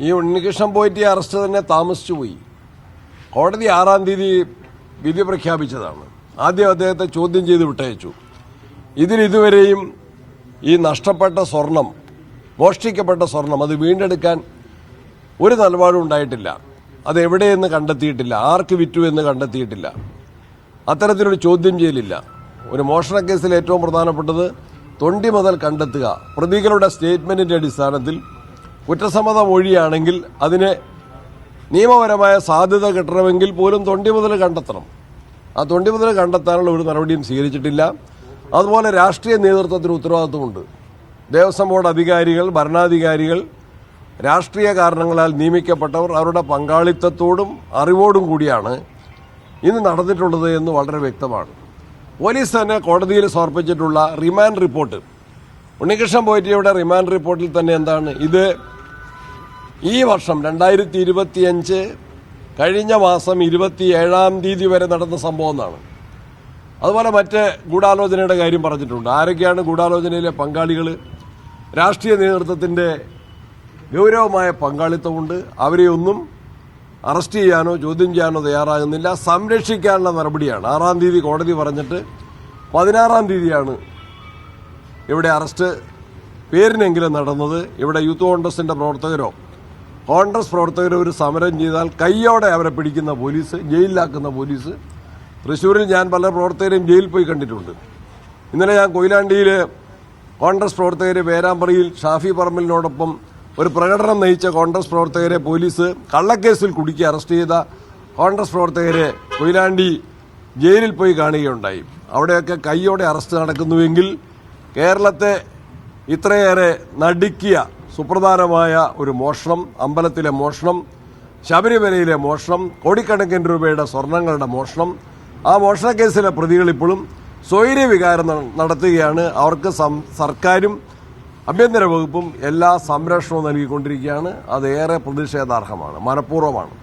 ഈ ഉണ്ണികൃഷ്ണൻ പോയിട്ട് അറസ്റ്റ് തന്നെ താമസിച്ചു പോയി. കോടതി ആറാം തീയതി വിധി പ്രഖ്യാപിച്ചതാണ്. ആദ്യം അദ്ദേഹത്തെ ചോദ്യം ചെയ്ത് വിട്ടയച്ചു. ഇതിൽ ഇതുവരെയും ഈ നഷ്ടപ്പെട്ട സ്വർണം മോഷ്ടിക്കപ്പെട്ട സ്വർണം അത് വീണ്ടെടുക്കാൻ ഒരു നിലപാടും ഉണ്ടായിട്ടില്ല. അത് എവിടെയെന്ന് കണ്ടെത്തിയിട്ടില്ല. ആർക്ക് വിറ്റു എന്ന് കണ്ടെത്തിയിട്ടില്ല. അത്തരത്തിലൊരു ചോദ്യം ചെയ്യലില്ല. ഒരു മോഷണ കേസിൽ ഏറ്റവും പ്രധാനപ്പെട്ടത് തൊണ്ടി മുതൽ കണ്ടെത്തുക. പ്രതികളുടെ സ്റ്റേറ്റ്മെന്റിന്റെ അടിസ്ഥാനത്തിൽ കുറ്റസമ്മത മൊഴിയാണെങ്കിൽ അതിന് നിയമപരമായ സാധ്യത കിട്ടണമെങ്കിൽ പോലും തൊണ്ടി മുതൽ കണ്ടെത്തണം. ആ തൊണ്ടി മുതൽ കണ്ടെത്താനുള്ള ഒരു നടപടിയും സ്വീകരിച്ചിട്ടില്ല. അതുപോലെ രാഷ്ട്രീയ നേതൃത്വത്തിന് ഉത്തരവാദിത്വമുണ്ട്. ദേവസ്വം ബോർഡ് അധികാരികൾ ഭരണാധികാരികൾ രാഷ്ട്രീയ കാരണങ്ങളാൽ നിയമിക്കപ്പെട്ടവർ അവരുടെ പങ്കാളിത്തത്തോടും അറിവോടും കൂടിയാണ് ഇന്ന് നടന്നിട്ടുള്ളത് എന്ന് വളരെ വ്യക്തമാണ്. പോലീസ് തന്നെ കോടതിയിൽ സമർപ്പിച്ചിട്ടുള്ള റിമാൻഡ് റിപ്പോർട്ട്. ഉണ്ണികൃഷ്ണൻ പോയിറ്റിയുടെ റിമാൻഡ് റിപ്പോർട്ടിൽ തന്നെ എന്താണ്? ഇത് ഈ വർഷം രണ്ടായിരത്തി ഇരുപത്തിയഞ്ച് കഴിഞ്ഞ മാസം ഇരുപത്തി ഏഴാം തീയതി വരെ നടന്ന സംഭവം എന്നാണ്. അതുപോലെ മറ്റ് ഗൂഢാലോചനയുടെ കാര്യം പറഞ്ഞിട്ടുണ്ട്. ആരൊക്കെയാണ് ഗൂഢാലോചനയിലെ പങ്കാളികൾ രാഷ്ട്രീയ നേതൃത്വത്തിന്റെ ഗൗരവമായ പങ്കാളിത്തമുണ്ട്. അവരെ ഒന്നും അറസ്റ്റ് ചെയ്യാനോ ചോദ്യം ചെയ്യാനോ തയ്യാറാകുന്നില്ല. സംരക്ഷിക്കാനുള്ള നടപടിയാണ്. ആറാം തീയതി കോടതി പറഞ്ഞിട്ട് പതിനാറാം തീയതിയാണ് ഇവിടെ അറസ്റ്റ്. പേരിനെങ്കിലും നടന്നത്. ഇവിടെ യൂത്ത് കോൺഗ്രസിന്റെ പ്രവർത്തകരോ കോൺഗ്രസ് പ്രവർത്തകർ ഒരു സമരം ചെയ്താൽ കൈയോടെ അവരെ പിടിക്കുന്ന പോലീസ് ജയിലിലാക്കുന്ന പോലീസ്. തൃശ്ശൂരിൽ ഞാൻ പല പ്രവർത്തകരെയും ജയിലിൽ പോയി കണ്ടിട്ടുണ്ട്. ഇന്നലെ ഞാൻ കൊയിലാണ്ടിയിൽ കോൺഗ്രസ് പ്രവർത്തകരെ പേരാമ്പ്രയിൽ ഷാഫി പറമ്പലിനോടൊപ്പം ഒരു പ്രകടനം നയിച്ച കോൺഗ്രസ് പ്രവർത്തകരെ പോലീസ് കള്ളക്കേസിൽ കുടുക്കി അറസ്റ്റ് ചെയ്ത കോൺഗ്രസ് പ്രവർത്തകരെ കൊയിലാണ്ടി ജയിലിൽ പോയി കാണുകയുണ്ടായി. അവിടെയൊക്കെ കൈയോടെ അറസ്റ്റ് നടക്കുന്നുവെങ്കിൽ കേരളത്തെ ഇത്രയേറെ നടുക്കിയ സുപ്രധാനമായ ഒരു മോഷണം അമ്പലത്തിലെ മോഷണം ശബരിമലയിലെ മോഷണം കോടിക്കണക്കിന് രൂപയുടെ സ്വർണങ്ങളുടെ മോഷണം. ആ മോഷണ കേസിലെ പ്രതികൾ ഇപ്പോഴും സ്വൈര്യ വികാരം നടത്തുകയാണ്. അവർക്ക് സർക്കാരും ആഭ്യന്തര വകുപ്പും എല്ലാ സംരക്ഷണവും നൽകിക്കൊണ്ടിരിക്കുകയാണ്. അത് ഏറെ പ്രതിഷേധാർഹമാണ് മനഃപൂർവമാണ്.